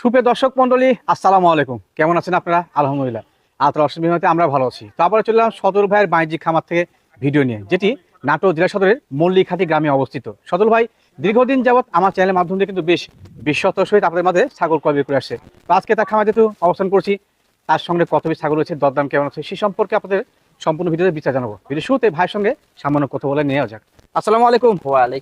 সুপ্রিয় দর্শক মন্ডলী আসসালামু আলাইকুম। কেমন আছেন আপনারা? আলহামদুলিল্লাহ। আতর অসুবিধা বিমাতে আমরা ভালো আছি। তারপরে চললাম সদর ভাইয়ের বাণিজ্যিক খামার থেকে ভিডিও নিয়ে যেটি নাটোর জেলা সদরের মল্লিকহাটি গ্রামে অবস্থিত। সদর ভাই দীর্ঘদিন যাবৎ আমার চ্যানেলের মাধ্যমে কিন্তু বেশ বিশ্বত সহিত আপনাদের মাঝে ছাগল বিক্রি করে আসছে। তো আজকে তার খামার যেহেতু অবস্থান করছি তার সঙ্গে কত বেশি ছাগল রয়েছে দরদাম কেমন আছে সে সম্পর্কে আপনাদের সম্পূর্ণ ভিডিওতে বিচার জানাব। ভিডিও শুরুতে ভাইয়ের সঙ্গে সামান্য কথা বলে নেওয়া যাক। আসসালামু আলাইকুম।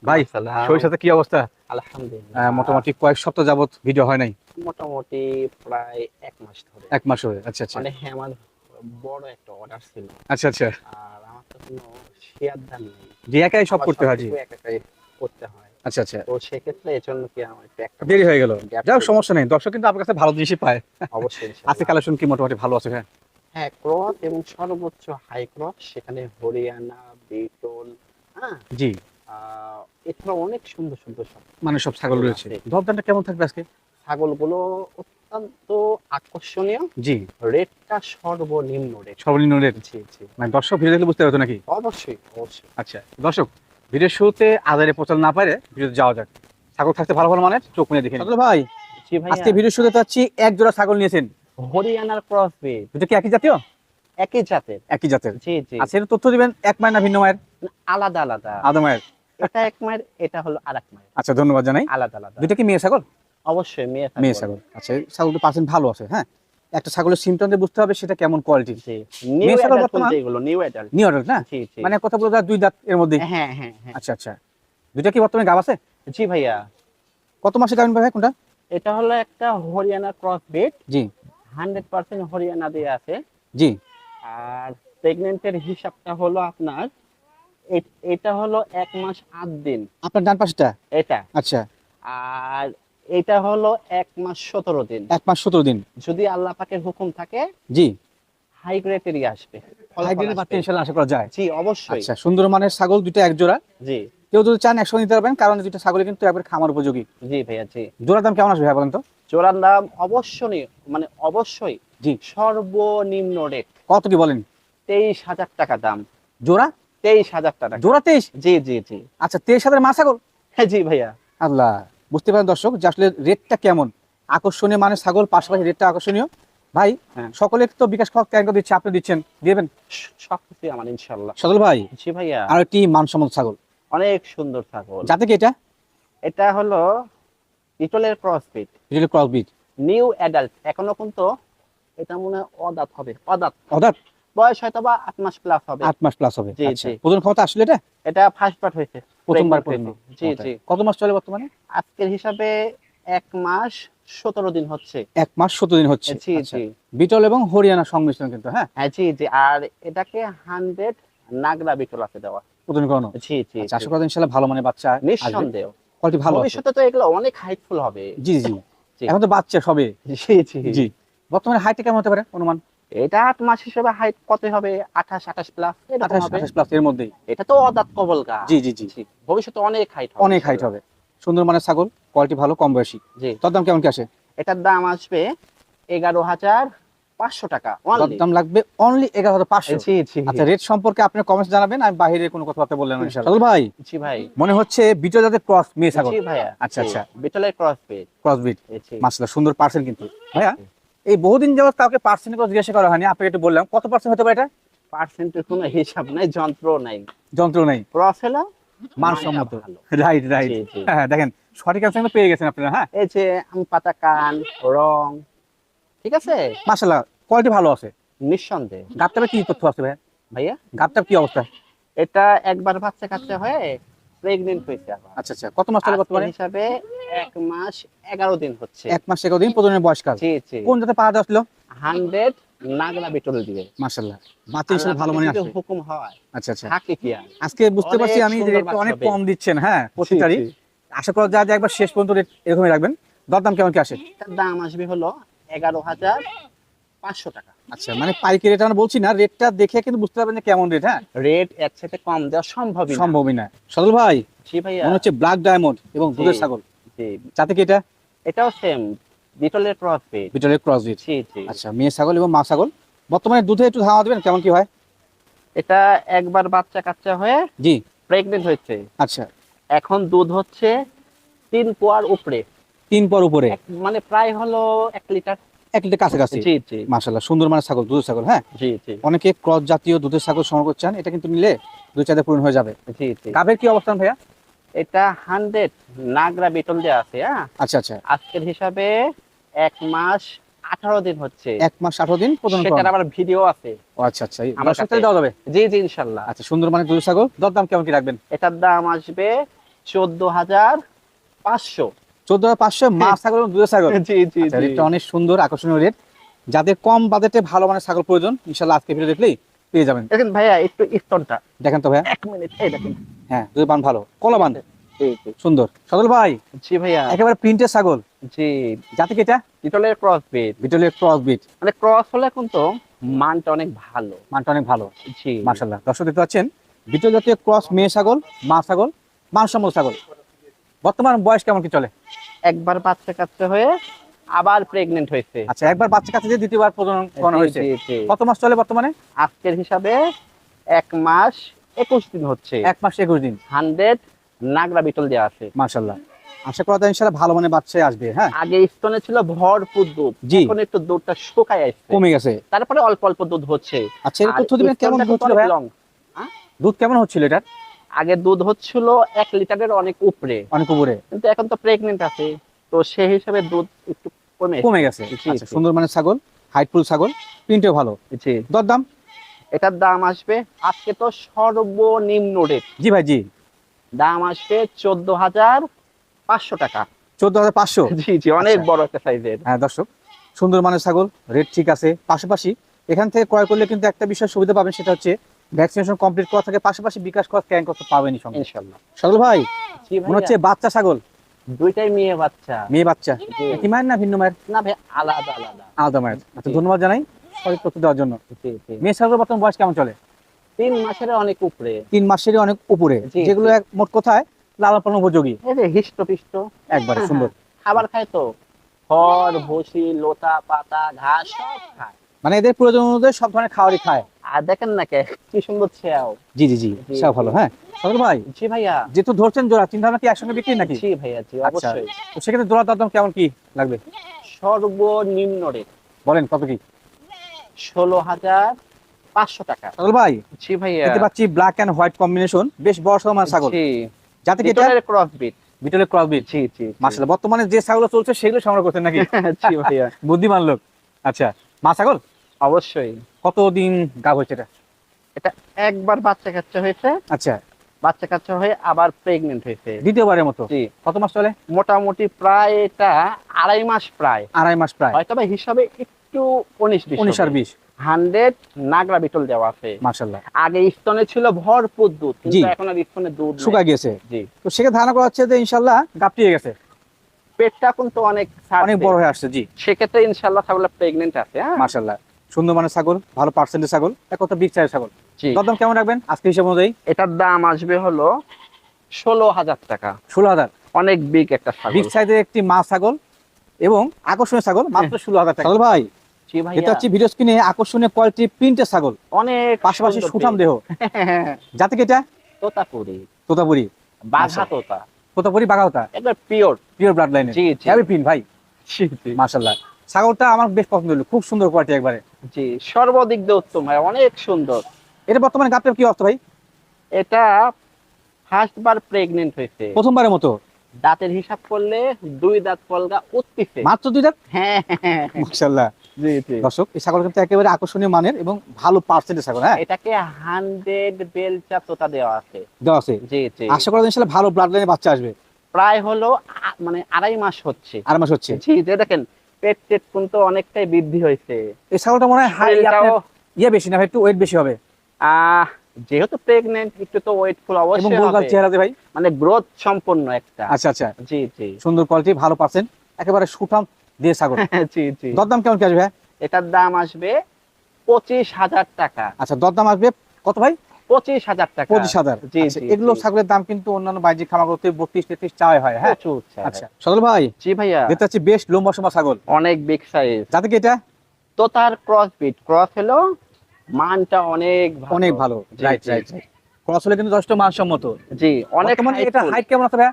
ভাই, শরীর সাথে কি অবস্থা? আলহামদুলিল্লাহ। মোটামুটি কয়েক সপ্তাহ যাবত ভিডিও হয় নাই? মোটামুটি প্রায় এক মাস ধরে। এক মাস হয়ে আচ্ছা আচ্ছা। মানে হ্যাঁ আমার বড় একটা অর্ডার ছিল। আচ্ছা আচ্ছা। আর আমার তো কোনো শেয়ার দাম নেই। যে একাই সব করতে হয় জি একাই করতে হয়। আচ্ছা আচ্ছা। তো সেক্ষেত্রে এর জন্য কি আমার একটা দেরি হয়ে গেল? হোক, সমস্যা নেই। দর্শক কিন্তু আপনার কাছে ভালো জিনিসই পায়। অবশ্যই আজকে। কালেকশন কি মোটামুটি ভালো আছে হ্যাঁ? হ্যাঁ ক্রস এবং সর্বোচ্চ হাই ক্রস সেখানে হরিয়ানা বিটল হ্যাঁ? জি। এছাড়া অনেক সুন্দর সুন্দর সব। মানে সব ছাগল রয়েছে কেমন থাকবে আজকে? ছাগলগুলো অত্যন্ত আকর্ষণীয়। জি। রেটটা সর্বনিম্ন রেট। সর্বনিম্ন রেট? জি জি। মানে দর্শক ভিডিও দেখলে বুঝতে পারতো নাকি? অবশ্যই অবশ্যই। আচ্ছা দর্শক ভিডিওর শুরুতে আদারে পচাল না পারে ভিডিওতে যাওয়া যাক। ছাগল থাকতে ভালো ভালো মানের? চোখ নিয়ে দেখে। ভাই জি ভাই আজকে ভিডিও শুরুতে এক জোড়া ছাগল নিয়েছেন। হরিয়ানার ক্রস ব্রিড কি একই জাতীয়? একই জাতের। একই জাতের। জি জি। আচ্ছা তথ্য দিবেন এক মায়ের না ভিন্ন মায়ের? আলাদা আলাদা। আদা মায়ের। এটা এক মায়ের এটা হলো আর এক মায়ের। আচ্ছা ধন্যবাদ জানাই। আলাদা আলাদা। দুটো কি মেয়ে ছাগল? অবশ্যই মেয়ে মেয়ে ছাগল। আচ্ছা ছাগলটা পার্সেন্ট ভালো আছে হ্যাঁ? একটা ছাগলের সিমটম বুঝতে হবে সেটা কেমন কোয়ালিটির জি নিউ ছাগল অ্যাডাল্ট বর্তমান- এগুলো নিউ অ্যাডাল্ট নিউ অর্ডার না? মানে কথা বলতে দুই দাঁত এর মধ্যে। হ্যাঁ হ্যাঁ হ্যাঁ। আচ্ছা আচ্ছা। দুইটা কি বর্তমানে গাব আছে? জি ভাইয়া। কত মাসে গাবেন ভাই কোনটা? এটা হলো একটা হরিয়ানা ক্রস ব্রিড জি। হান্ড্রেড পার্সেন্ট হরিয়ানা দিয়ে আছে। জি। আর প্রেগনেন্টের হিসাবটা হলো আপনার এটা হলো এক মাস আট দিন। আপনার ডান পাশটা? এটা। আচ্ছা। আর এটা হলো এক মাস সতেরো দিন। এক মাস সতেরো দিন। যদি আল্লাহ পাকের হুকুম থাকে জি। হাই গ্রেডেরই আসবে। ফলাফল হাইব্রিডের বাচ্চা ইনশাল্লাহ আশা করা যায়। জি অবশ্যই। আচ্ছা সুন্দর মানের ছাগল দুটো এক জোড়া। জি। কেউ যদি চান একশো নিতে পারবেন কারণ দুটো ছাগল কিন্তু একবার খামার উপযোগী। জি ভাইয়া জি। জোড়ার দাম কেমন আসবে ভাই বলেন তো? চোরার দাম অবশ্যই মানে অবশ্যই জি। সর্বনিম্ন রেট কত কি বলেন? তেইশ হাজার টাকা দাম। জোড়া? তেইশ হাজার টাকা। জোড়া তেইশ? জি জি জি। আচ্ছা তেইশ হাজার মা ছাগল? হ্যাঁ জি ভাইয়া। আল্লাহ বুঝতে পারেন দর্শক যে আসলে রেটটা কেমন? আকর্ষণীয় মানে ছাগল পাশাপাশি রেটটা আকর্ষণীয়। ভাই হ্যাঁ। সকলে তো বিকাশ ক্যাঙ্ক দিচ্ছে আপনি দিচ্ছেন দিবেন? স- সবকিছুই আমার ইনশাল্লাহ সদল ভাই জি ভাইয়া। আর একটি মানসম্মত ছাগল। অনেক সুন্দর ছাগল। যাতে কি এটা? এটা হলো ইটলের ক্রসফিট ডিটেল ক্রস বিট নিউ অ্যাডাল্ট। এখনও কিন্তু এটা মনে হয় অদাত হবে অদাত। অর্থাৎ বয়স হয়তো বা আট মাস প্লাস হবে। আট মাস প্লাস হবে। জি, আচ্ছা। জি। প্রথম ক্ষমতা আসলে এটা? এটা ফার্স্ট পার্ট হয়েছে। প্রথমবার প্রথম জি জি। কত মাস চলে বর্তমানে? আজকের হিসাবে এক মাস সতেরো দিন হচ্ছে। এক মাস সতেরো দিন হচ্ছে। জি আচ্ছা। জি। বিটল এবং হরিয়ানা সংমিশ্রণ কিন্তু হ্যাঁ? হ্যাঁ জি জি। আর এটাকে হান্ড্রেড নাগরা বিটল আছে দেওয়া। প্রথম করানো জি জি আচ্ছা আশা করা ইনশাল্লাহ ভালো মানে বাচ্চা নিঃসন্দেহ। কোয়ালিটি ভালো ভবিষ্যতে তো এগুলো অনেক হাইটফুল হবে। জি জি। জি। এখন তো বাচ্চা সবে। জি জি। জি। বর্তমানে হাইটে কেমন হতে পারে অনুমান? এটা আট মাস হিসেবে হাইট কত হবে? আঠাশ আঠাশ প্লাস আঠাশ আঠাশ প্লাস এর মধ্যেই। এটা তো অদাত কবল গা। জি জি জি। ভবিষ্যতে অনেক হাইট অনেক হাইট হবে। সুন্দর মানের ছাগল কোয়ালিটি ভালো কম বয়সী। জি। তোর দাম কেমন কি আসে? এটার দাম আসবে এগারো হাজার পাঁচশো টাকা দাম লাগবে অনলি এগারো হাজার পাঁচশো। জি জি। আচ্ছা রেট সম্পর্কে আপনি কমেন্টস জানাবেন আমি বাইরে কোনো কথাবার্তা বললেন না ভাই। জি ভাই। মনে হচ্ছে বিটল জাতের ক্রস মেয়ে ছাগল। জি ভাইয়া। আচ্ছা, আচ্ছা। বিটলের ক্রস পেজ ক্রস বিট মাসলা সুন্দর পার্সেন্ট কিন্তু। ভাইয়া? এই বহুদিন যাবত কাউকে পার্সেন্ট করে জিজ্ঞাসা করা হয়নি আপনাকে একটু বললাম। কত পার্সেন্ট হতে পারে এটা? পার্সেন্টের কোনো হিসাব নাই যন্ত্র নাই। যন্ত্র নেই। ক্রস হলো মানসম্মত রাইট রাইট। হ্যাঁ দেখেন সঠিক অ্যান্সার কিন্তু পেয়ে গেছেন আপনারা হ্যাঁ? এই যে আম পাতা কান রং ঠিক আছে? মাশাআল্লাহ কোয়ালিটি ভালো আছে। নিঃসন্দেহ। গাবটাবে কি তথ্য আছে ভাইয়া? ভাইয়া? গাবটার কি অবস্থা? এটা একবার বাচ্চা কাচ্চা হয়ে হয়েছে আচ্ছা আচ্ছা কত মাস চলে বর্তমানে? হিসাবে এক মাস এগারো দিন হচ্ছে। এক মাস এগারো দিন প্রজনের বয়সকাল জি জি। কোন জাতে পাওয়া যাচ্ছিল হান্ড্রেড নাগরা বিটল দিবে মাশাআল্লাহ। বাচ্চা হিসেবে ভালো আল্লাহ মানে আসছে হুকুম হয় আচ্ছা আচ্ছা। থাকে কি আর? আজকে বুঝতে পারছি আমি রেটটা অনেক কম দিচ্ছেন হ্যাঁ প্রতিটারই। আশা করা যায় যে একবার শেষ পর্যন্ত রেট এরকমই রাখবেন। দরদাম কেমন কি আসে? দাম আসবে হলো এগারো হাজার পাঁচশো টাকা। আচ্ছা মানে পাইকারি রেট আমরা বলছি না রেটটা দেখে কিন্তু বুঝতে পারবেন কেমন রেট হ্যাঁ? রেট এর সাথে কম দেওয়া সম্ভবই না। সম্ভবই না। সদল ভাই জি ভাইয়া। মনে হচ্ছে ব্ল্যাক ডায়মন্ড এবং দুধের ছাগল। জি। যাতে কি এটা? এটাও সেম বিটলের ক্রস পেজ বিটলের ক্রস বিট জি জি। আচ্ছা মেয়ে ছাগল এবং মা ছাগল। বর্তমানে দুধে একটু ধারণা দেবেন কেমন কি হয়? এটা একবার বাচ্চা কাচ্চা হয়ে জি। প্রেগনেন্ট হয়েছে। আচ্ছা। এখন দুধ হচ্ছে তিন পোয়ার উপরে। তিন পর উপরে। মানে প্রায় হলো এক লিটার। এক লিটার কাছাকাছি জি জি। মাশাল্লাহ সুন্দর মানে ছাগল দুধের ছাগল হ্যাঁ? অনেকে ক্রস জাতীয় দুধের ছাগল সংগ্রহ করছেন এটা কিন্তু নিলে দুই চাঁদে পূরণ হয়ে যাবে। জি জি। কি অবস্থান ভাইয়া? এটা হান্ড্রেড নাগরা বেতন দেওয়া আছে হ্যাঁ? আচ্ছা আচ্ছা। আজকের হিসাবে এক মাস আঠারো দিন হচ্ছে। এক মাস আঠারো দিন সেটার করেন। ভিডিও আছে। আচ্ছা আচ্ছা আমার দেওয়া যাবে? জি জি ইনশাল্লাহ আচ্ছা সুন্দর মানে দুধের ছাগল দরদাম কেমন কি রাখবেন? এটার দাম আসবে চোদ্দ হাজার পাঁচশো। চোদ্দ হাজার পাঁচশো মা ছাগল এবং দুধের ছাগল। আচ্ছা, রেটটা অনেক সুন্দর আকর্ষণীয় রেট। যাদের কম বাজেটে ভালো মানের ছাগল প্রয়োজন ইনশাল্লাহ আজকে ভিডিও দেখলেই পেয়ে যাবেন। দেখেন ভাইয়া একটু স্তনটা দেখেন তো ভাইয়া। এক মিনিট এই দেখেন। হ্যাঁ দুধ পান ভালো। কলা বান জি জি। সুন্দর। সদল ভাই জি ভাইয়া। একেবারে প্রিন্টের ছাগল। জি। জাতি কি এটা? লিটলের ক্রস বিট বিটলের ক্রস বিট মানে ক্রস হলে কিন্তু মানটা অনেক ভালো। মানটা অনেক ভালো। জি। দর্শক দেখতে পাচ্ছেন বিটল জাতীয় ক্রস মেয়ে ছাগল মা ছাগল মানসম্মত ছাগল। বর্তমান বয়স কেমন কি চলে? একবার বাচ্চা কাচ্চা হয়ে আবার প্রেগনেন্ট হয়েছে। আচ্ছা একবার বাচ্চা কাছে দিয়ে দ্বিতীয়বার প্রজনন করানো জি, হয়েছে। কত মাস চলে বর্তমানে? আজকের হিসাবে এক মাস একুশ দিন হচ্ছে। এক মাস একুশ দিন। হান্ড্রেড নাগরা বিটল দেওয়া আছে। মার্শাল্লাহ আশা করা যায় ভালো মানে বাচ্চাই আসবে হ্যাঁ? আগে স্তনে ছিল ভরপুর দুধ। এখন একটু দুধটা শুকায় আসছে। কমে গেছে। তারপরে অল্প অল্প দুধ হচ্ছে। আচ্ছা এর তথ্য দিবেন কেমন দুধ ছিল দুধ কেমন হচ্ছিল এটার? আগে দুধ হচ্ছিল এক লিটারের অনেক উপরে। অনেক উপরে। কিন্তু এখন তো প্রেগনেন্ট আছে তো সেই হিসাবে দুধ একটু কমে কমে গেছে। আচ্ছা। সুন্দর মানে ছাগল হাইটফুল ছাগল প্রিন্টেও ভালো। জি। দরদাম? এটার দাম আসবে আজকে তো সর্বনিম্ন রেট জি ভাই জি। দাম আসবে চোদ্দ হাজার পাঁচশো টাকা। চোদ্দ হাজার পাঁচশো? জি জি অনেক আচ্ছা। বড় একটা সাইজের হ্যাঁ দর্শক সুন্দর মানের ছাগল রেট ঠিক আছে। পাশাপাশি এখান থেকে ক্রয় করলে কিন্তু একটা বিষয় সুবিধা পাবেন সেটা হচ্ছে ভ্যাকসিনেশন কমপ্লিট করা থাকে পাশাপাশি বিকাশ করা স্ক্যান করতে পাবেনই সঙ্গে। ইনশাল্লাহ। সদল ভাই মনে হচ্ছে বাচ্চা ছাগল? দুইটাই মেয়ে বাচ্চা। মেয়ে বাচ্চা। মায়ের না ভিন্ন মায়ের? না ভাই আলাদা আলাদা। আলাদা মায়ের। আচ্ছা ধন্যবাদ জানাই সঠিক তথ্য দেওয়ার জন্য। মেয়ে ছাগলের বর্তমান বয়স কেমন চলে? তিন মাসের অনেক উপরে। তিন মাসেরই অনেক উপরে। যেগুলো এক মোট কথায়? লালন পালন উপযোগী। এই যে হিষ্ট পিষ্ট একবারে সুন্দর। খাবার খায় তো? খড় ভুসি লতা পাতা ঘাস সব খায়। মানে এদের প্রয়োজন অনুযায়ী সব ধরনের খাবারই খায়। আর দেখেন না কে কি সুন্দর ছেয়াও জি জি জি জি। ভালো হ্যাঁ। সদল ভাই জি ভাইয়া। যেহেতু ধরছেন জোড়া চিন্তা ভাবনা কি একসঙ্গে বিক্রি নাকি? জি ভাইয়া জি আচ্ছা অবশ্যই। তো সেক্ষেত্রে জোড়া দাম কেমন কি লাগবে? সর্বনিম্ন রেট বলেন কত কি? ষোলো হাজার পাঁচশো টাকা। সদল ভাই জি ভাইয়া। দেখতে পাচ্ছি ব্ল্যাক এন্ড হোয়াইট কম্বিনেশন বেশ বড় সমান ছাগল। জি। যাতে কি এটা ক্রস বিট বিটলের ক্রস বিট জি জি মাশাআল্লাহ বর্তমানে যে ছাগল চলছে সেগুলো সংগ্রহ করছেন নাকি? জি ভাইয়া। বুদ্ধিমান লোক। আচ্ছা মা ছাগল? অবশ্যই। কতদিন গাব হয়েছে এটা? এটা একবার বাচ্চা কাচ্চা হয়েছে। আচ্ছা। বাচ্চা কাচ্চা হয়ে আবার প্রেগনেন্ট হয়েছে। দ্বিতীয়বারের মতো? জি। কত মাস চলে? মোটামুটি প্রায় এটা আড়াই মাস প্রায়। আড়াই মাস প্রায়। হয়তো বা হিসাবে একটু উনিশ বিশ উনিশ আর বিশ। হান্ড্রেড নাগরা বিটল দেওয়া আছে। আগে স্তনে ছিল ভরপুর দুধ কিন্তু। এখন আর স্তনে দুধ। শুকা গিয়েছে। জি। তো সেখানে ধারণা করা হচ্ছে যে ইনশাল্লাহ গাপটিয়ে গেছে। পেটটা কিন্তু অনেক অনেক বড় হয়ে আসছে জি। সেক্ষেত্রে ইনশাল্লাহ প্রেগনেন্ট আছে হ্যাঁ? মার্শাল্লাহ সুন্দর মানের ছাগল ভালো পার্সেন্টের ছাগল এক কথা বিগ সাইজের ছাগল। দরদাম কেমন রাখবেন? আজকে হিসাব অনুযায়ী? এটার দাম আসবে হলো ষোলো হাজার টাকা। ষোলো হাজার অনেক বিগ একটা বিগ সাইজের একটি মা ছাগল এবং আকর্ষণীয় ছাগল মাত্র ষোলো হাজার টাকা ভাই এটা হচ্ছে ভিডিও স্ক্রিনে আকর্ষণীয় কোয়ালিটি প্রিন্টের ছাগল। অনেক পাশাপাশি সুন্দর সুঠাম দেহ। যাতে কি এটা? তোতাপুরি। তোতাপুরি। বাঘা। তোতা। তোতাপুরি বাঘাওতা একবার পিওর পিওর ব্লাড লাইনের জি জি। হ্যাভি প্রিন্ট ভাই। জি জি। মাশাল্লাহ ছাগলটা আমার বেশ পছন্দ হলো খুব সুন্দর কোয়ালিটি একবারে। জি সর্বদিক দিয়ে উত্তম ভাই অনেক সুন্দর। এটা বর্তমানে গাপটার কি অর্থ ভাই? এটা ফার্স্ট বার প্রেগনেন্ট হয়েছে। প্রথমবারের মতো? দাঁতের হিসাব করলে দুই দাঁত পলগা উঠতেছে। মাত্র দুই দাঁত? হ্যাঁ হ্যাঁ, হ্যাঁ। জি জি। দর্শক এই ছাগল কিন্তু একেবারে আকর্ষণীয় মানের এবং ভালো পার্সেন্টের ছাগল হ্যাঁ? এটাকে হান্ড্রেড বেলচা তোতা দেওয়া আছে। দেওয়া আছে? জি জি। আশা করা যায় ইনশাল্লাহ ভালো ব্লাড লাইনের বাচ্চা আসবে। প্রায় হলো মানে আড়াই মাস হচ্ছে। আড়াই মাস হচ্ছে। জি দেখেন পেট টেট কিন্তু অনেকটাই বৃদ্ধি হয়েছে। এই ছাগলটা মনে হয় হাই ইয়ে বেশি না একটু ওয়েট বেশি হবে। আহ, যেহেতু প্রেগনেন্ট একটু তো ওয়েটফুল এবং অবশ্যই হবে। চেহারা ভাই। মানে গ্রোথ সম্পন্ন একটা। আচ্ছা আচ্ছা। জি জি। সুন্দর কোয়ালিটি ভালো পার্সেন্ট একেবারে সুঠাম দিয়ে ছাগল। জি জি। দরদাম কেমন কি আসবে ভাই? এটার দাম আসবে পঁচিশ হাজার টাকা। আচ্ছা দরদাম আসবে কত ভাই? পঁচিশ হাজার টাকা। পঁচিশ হাজার। আচ্ছা, এগুলো ছাগলের দাম কিন্তু অন্যান্য বাহ্যিক খামারগুলোতে বত্রিশ তেত্রিশ চাওয়া হয় হ্যাঁ? আচ্ছা সদল ভাই জি ভাইয়া। দেখতে পাচ্ছি বেশ লম্বা সমা ছাগল। অনেক বিগ সাইজ যাতে কি এটা? তো তার ক্রস বিট ক্রস হলো মানটা অনেক ভালো। অনেক ভালো। জি, রাইট জি, রাইট ক্রস হলে কিন্তু যথেষ্ট মানসম্মত। জি অনেক বর্তমানে এটা হাইট কেমন আছে ভাই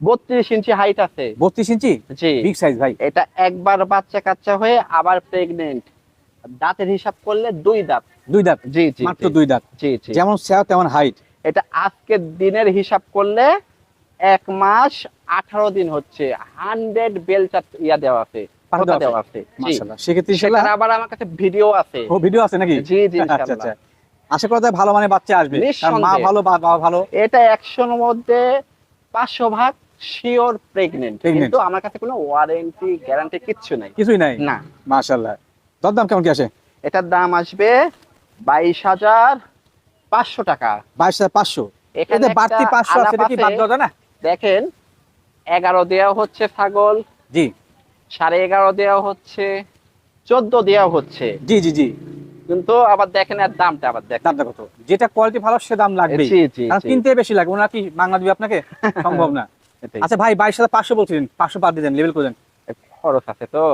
বত্রিশ ইঞ্চি হাইট আছে। বত্রিশ ইঞ্চি জি। বিগ সাইজ ভাই। এটা একবার বাচ্চা কাচ্চা হয়ে আবার প্রেগনেন্ট দাঁতের হিসাব করলে দুই দাঁত। দুই দাঁত। জি জি মাত্র দুই দাঁত। জি জি। যেমন তেমন হাইট এটা আজকের দিনের হিসাব করলে এক মাস আঠারো দিন হচ্ছে। হান্ড্রেড ইয়া দেওয়া আছে দেওয়া আছে। সেক্ষেত্রে আবার আমার কাছে ভিডিও আছে। ও ভিডিও আছে নাকি? জি জি আচ্ছা ইনশাআল্লাহ। আচ্ছা। আশা করা যায় ভালো মানে বাচ্চা আসবে। মা ভালো বা- বাবা ভালো। এটা একশোর মধ্যে পাঁচশো ভাগ শিওর প্রেগনেন্ট। কিন্তু আমার কাছে কোনো ওয়ারেন্টি গ্যারান্টি কিচ্ছু নাই। কিছুই নাই? না। মাশাআল্লাহ। দরদাম কেমন কি আসে? এটার দাম আসবে বাইশ হাজার পাঁচশো টাকা। বাইশ হাজার পাঁচশো। এখানে বাড়তি পাঁচশো আছে কি বাদ আছে। না? দেখেন এগারো দেওয়া হচ্ছে ছাগল। জি। সাড়ে এগারো দেওয়া হচ্ছে চোদ্দ দেওয়া হচ্ছে। জি জি জি। কিন্তু আবার দেখেন এর দামটা আবার দেখেন। দামটা কত? যেটা কোয়ালিটি ভালো সে দাম লাগবে কিনতে বেশি লাগবে। ওনার কি বাংলা দিবে আপনাকে? সম্ভব না। আচ্ছা ভাই বাইশ হাজার পাঁচশো বলছিলেন। পাঁচশো বাদ দিয়ে দেন লেভেল করে দেন। খরচ আছে তো।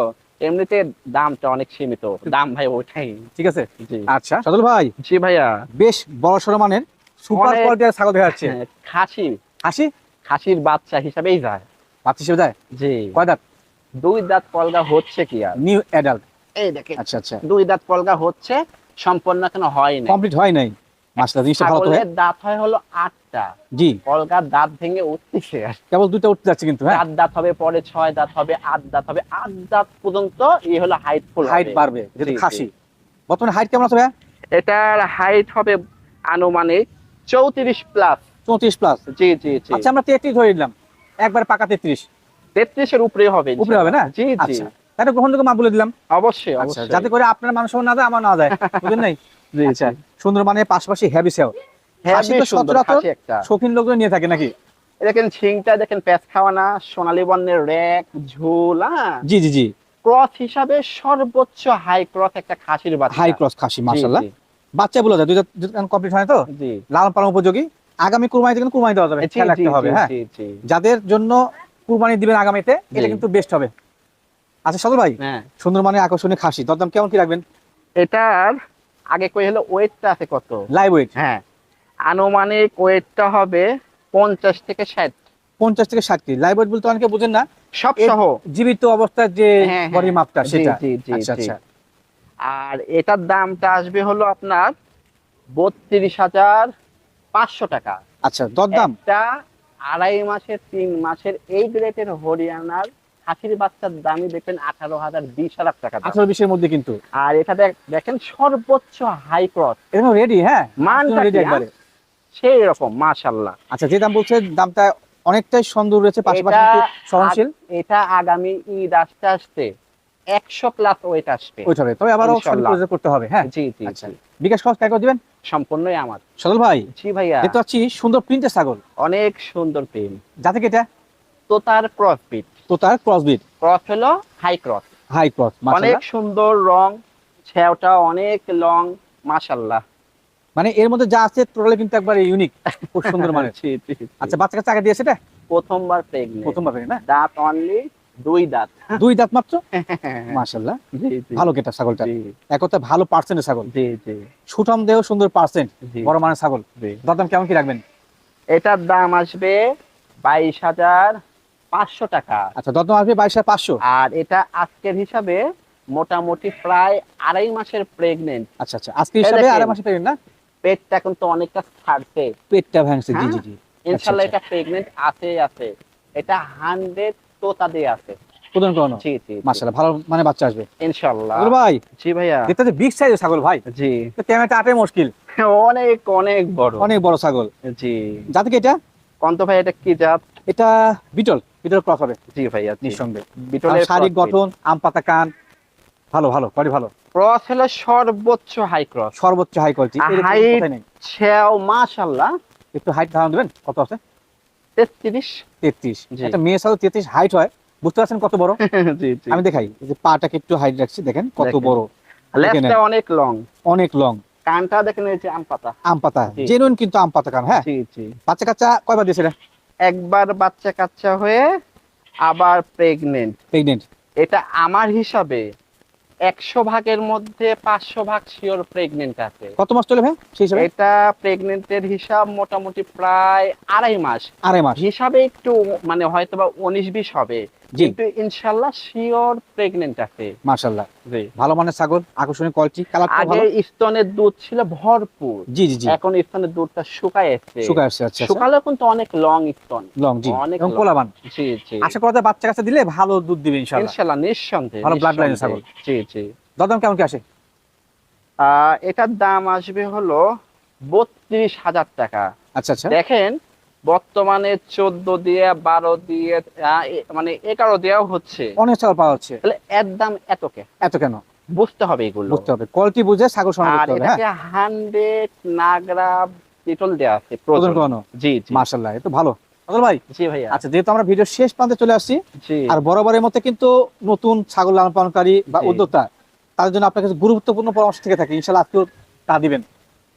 এমনিতে দামটা অনেক সীমিত। দাম ভাই ওঠাই ঠিক আছে? আচ্ছা সদল ভাই জি ভাইয়া। বেশ বড় সড়ো মানের সুপার কোয়ালিটির ছাগল দেখা যাচ্ছে হ্যাঁ, খাসি। খাসির বাচ্চা হিসাবেই যায়। বাচ্চা হিসেবে দেয় জি। কয় দাঁত? দুই দাঁত পলগা হচ্ছে কি আর? নিউ অ্যাডাল্ট এই দেখেন। আচ্ছা আচ্ছা। দুই দাঁত কলগা হচ্ছে সম্পূর্ণ কেন হয় না কমপ্লিট হয় নাই। মাসলা জিনিসটা ভালো তো হ্যাঁ? দাঁত হয় হলো আটটা। জি। কলগার দাঁত ভেঙে উঠতেছে কেবল দুটো উঠতে যাচ্ছে কিন্তু হ্যাঁ? চার দাঁত হবে পরে ছয় দাঁত হবে আট দাঁত হবে আট দাঁত পর্যন্ত এই হলো হাইট ফুল হাইট বাড়বে যেহেতু জি, জি। খাসি। বর্তমানে হাইট কেমন আছে ভাইয়া? এটার হাইট হবে আনুমানিক চৌত্রিশ প্লাস চৌত্রিশ প্লাস জি জি জি। আচ্ছা আমরা তেত্রিশ ধরে নিলাম। একবার পাকা তেত্রিশ। তেত্রিশের উপরে হবে উপরে হবে না? জি জি। আচ্ছা। তাহলে গ্রহণযোগ্য মাপ বলে দিলাম। অবশ্যই আচ্ছা অবশ্যই। যাতে করে আপনার মানুষ না যায় আমার না যায় বুঝলেন নাই? জি আচ্ছা সুন্দর মানে পাশাপাশি হ্যাভি সেও শৌখিন লোকজন নিয়ে থাকে নাকি? দেখেন ছিংটা দেখেন প্যাঁচ খাওয়ানা সোনালী বর্ণের র্যাক ঝুল জি জি জি। ক্রস হিসাবে সর্বোচ্চ হাই ক্রস একটা খাসির বাচ্চা। হাই ক্রস খাসি জি, মাশাআল্লাহ। বাচ্চা বলে যায় দুইটা কমপ্লিট হয় না তো? জি। লালন পালন উপযোগী। আগামী কুরবানিতে কিন্তু কুরবানি দেওয়া যাবে খেয়াল রাখতে হবে হ্যাঁ। জি, জি। যাদের জন্য কুরবানি দিবেন আগামীতে এটা কিন্তু বেস্ট হবে। আচ্ছা সদর ভাই হ্যাঁ। সুন্দর মানে আকর্ষণীয় খাসি দরদাম কেমন কি রাখবেন? এটার আগে কই হলো ওয়েটটা আছে কত? লাইভ ওয়েট হ্যাঁ। আনুমানিক ওয়েটটা হবে পঞ্চাশ থেকে ষাট। পঞ্চাশ থেকে ষাট কেজি। লাইভ ওয়েট বলতে অনেকে বুঝেন না। সব সহ। জীবিত অবস্থার যে হ্যাঁ, বডি হ্যাঁ। মাপটা জি, সেটা। জি, জি, আচ্ছা আচ্ছা। আর এটার দামটা আসবে হলো আপনার বত্রিশ হাজার পাঁচশো টাকা। আচ্ছা দরদাম? একটা আড়াই মাসের তিন মাসের এই গ্রেটের হরিয়ানার খাসির বাচ্চার দামই দেখবেন আঠারো হাজার বিশ হাজার টাকা আঠারো বিশের মধ্যে কিন্তু। আর এটা দেখেন সর্বোচ্চ হাই ক্রস এরকম রেডি হ্যাঁ? মানটা রেডি একবারে। সেই রকম মাশাল্লাহ আচ্ছা যে দাম বলছে দামটা অনেকটাই সুন্দর রয়েছে পাশাপাশি সহনশীল। এটা আগামী ঈদ আসতে আসতে একশো প্লাস ওয়েট আসবে। ওইটা হবে। তবে আবারও। সঠিক করতে হবে হ্যাঁ? জি জি আচ্ছা। বিকাশ খরচ টাকা দিবেন? সম্পূর্ণই আমার। সদল ভাই জি ভাইয়া। দেখতে পাচ্ছি সুন্দর প্রিন্টের ছাগল। অনেক সুন্দর প্রিন্ট যাতে কি এটা? তো তার তো তার ক্রসবিট ক্রস হলো হাই ক্রস হাই ক্রস অনেক সুন্দর রং ছেওটা অনেক লং মাশাল্লাহ মানে এর মধ্যে যা আছে টোটালি কিন্তু একবার ইউনিক খুব সুন্দর মানে। আচ্ছা বাচ্চা কাছে দিয়েছে এটা? প্রথমবার প্রেগনেন্ট প্রথম ভাবে না? দাঁত অনলি দুই দাঁত। দুই দাঁত মাত্র? মাশাআল্লাহ। ভালো কেটা ছাগলটা। এক কথা ভালো পার্সেন্টের ছাগল। জি জি। সুঠাম দেহ সুন্দর পার্সেন্ট বড় মানের ছাগল। দরদাম কেমন কি রাখবেন? এটার দাম আসবে বাইশ হাজার পাঁচশো টাকা। আচ্ছা দরদাম আসবে বাইশ হাজার পাঁচশো। আর এটা আজকের হিসাবে মোটামুটি প্রায় আড়াই মাসের প্রেগনেন্ট আচ্ছা আচ্ছা আজকে হিসাবে আড়াই মাসে পেলেন না? পেটটা কিন্তু অনেকটা ছাড়ছে। পেটটা ভাঙছে জি হ্যাঁ? জি। জি ইনশাল্লাহ আচ্ছা। এটা প্রেগনেন্ট আছে আছে। এটা হান্ড্রেড তোতা দিয়ে আছে। প্রদান করানো? জি জি মাশাআল্লাহ ভালো মানে বাচ্চা আসবে। ইনশাল্লাহ। ছাগল ভাই জি ভাইয়া। দেখতে যে বিগ সাইজের ছাগল ভাই। জি। তো ক্যামেরাটা আটে মুশকিল। অনেক অনেক বড়। অনেক বড় ছাগল। জি। যাতে কি এটা? কন্ত ভাই এটা কি জাত? এটা বিটল বিটল ক্রস হবে। জি ভাইয়া জি। নিঃসন্দেহে। বিটলের শারীরিক গঠন আম পাতা কান ভালো ভালো বডি ভালো। ক্রস হলো সর্বোচ্চ হাই ক্রস সর্বোচ্চ হাই কোয়ালিটি ছেও একটু হাইট ধারণা দেবেন? কত আছে। একটা মেয়ে ছাগল তেত্রিশ হাইট হয়। বুঝতে পারছেন কত বড়? জি জি। আমি দেখাই। যে পাটাকে একটু হাইট রাখছি দেখেন কত বড়। অনেক লং অনেক লং কানটা দেখেন এই যে আম পাতা। আম পাতা। জেনুইন কিন্তু আম পাতা কান হ্যাঁ? জি জি। বাচ্চা কাচ্চা কয়বার দিয়েছে এটা? একবার বাচ্চা কাচ্চা হয়ে আবার প্রেগনেন্ট প্রেগনেন্ট এটা আমার হিসাবে একশো ভাগের মধ্যে পাঁচশো ভাগ শিওর প্রেগনেন্ট আছে। কত মাস চলে ভাই এটা প্রেগনেন্টের হিসাব মোটামুটি প্রায় আড়াই মাস। আড়াই মাস। হিসাবে একটু মানে হয়তো বা উনিশ বিশ হবে। কিন্তু ইনশাল্লাহ শিওর প্রেগনেন্ট আছে। মাশাল্লাহ জি। ভালো মানের ছাগল আকর্ষণীয় কোয়ালিটি কালার আগে স্তনের দুধ ছিল ভরপুর। জি জি এখন স্তনের দুধটা শুকায় শুকায় আসছে আচ্ছা শুকালেও কিন্তু অনেক লং স্তন লং জি। অনেক long। জি জি। আশা করা যায় বাচ্চা কাছে দিলে ভালো দুধ দিবে ইনশাআল্লাহ। ইনশাল্লাহ নিঃসন্দেহে ভালো line ছাগল। জি জি। দাদাম কেমন কি আসে? আহ, এটার দাম আসবে হলো বত্রিশ হাজার টাকা। আচ্ছা আচ্ছা। দেখেন বর্তমানে চোদ্দ দিয়ে বারো দিয়ে মানে এগারো দেওয়াও হচ্ছে। অনেক ছাগল পাওয়া হচ্ছে তাহলে এর দাম এতকে এত কেন? বুঝতে হবে এগুলো। বুঝতে হবে। কোয়ালিটি বুঝে ছাগল সংগ্রহ করতে হবে হ্যাঁ? হান্ড্রেড নাগরা লিটল দেওয়া আছে। কমানো জি জি। মার্শাল্লাহ এ তো ভালো। ভাই জি ভাইয়া। আচ্ছা যেহেতু আমরা ভিডিও শেষ প্রান্তে চলে আসছি আর বরাবরের মধ্যে কিন্তু নতুন ছাগল লালন পালনকারী বা উদ্যোক্তা তাদের জন্য আপনার কাছে গুরুত্বপূর্ণ পরামর্শ থেকে থাকে। ইনশাল্লাহ আজকেও তা দিবেন।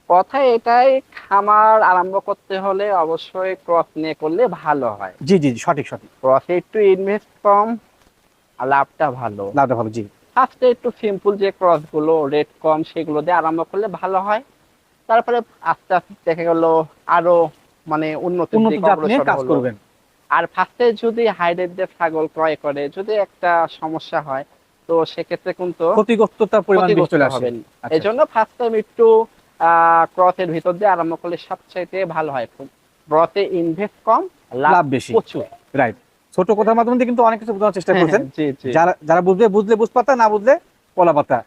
কথা এটাই খামার আরম্ভ করতে হলে অবশ্যই ক্রস নিয়ে করলে ভালো হয়। জি জি সঠিক সঠিক। ক্রসে একটু ইনভেস্ট কম আর লাভটা ভালো। লাভটা ভালো জি। ফার্স্টে একটু সিম্পল যে ক্রসগুলো রেট কম সেগুলো দিয়ে আরম্ভ করলে ভালো হয়। তারপরে আস্তে আস্তে দেখা গেল আরও মানে উন্নত কাজ করবেন। আর ফার্স্টে যদি হাইডেড দিয়ে ছাগল ক্রয় করে যদি একটা সমস্যা হয় তো সেক্ষেত্রে কিন্তু ক্ষতিগ্রস্ততার পরিমাণ চলে আসে। হবেন। আচ্ছা। এই জন্য ফার্স্ট টাইম একটু ক্রসের ভিতর দিয়ে আরম্ভ করলে সবচাইতে ভালো হয়। ব্রথে ইনভেস্ট কম লাভ বেশি। প্রচুর। রাইট ছোট কথার মাধ্যমে কিন্তু অনেক কিছু বোঝানোর চেষ্টা করছেন। জি জি। যারা যারা বুঝবে বুঝলে বুঝ পাতা না বুঝলে কলা পাতা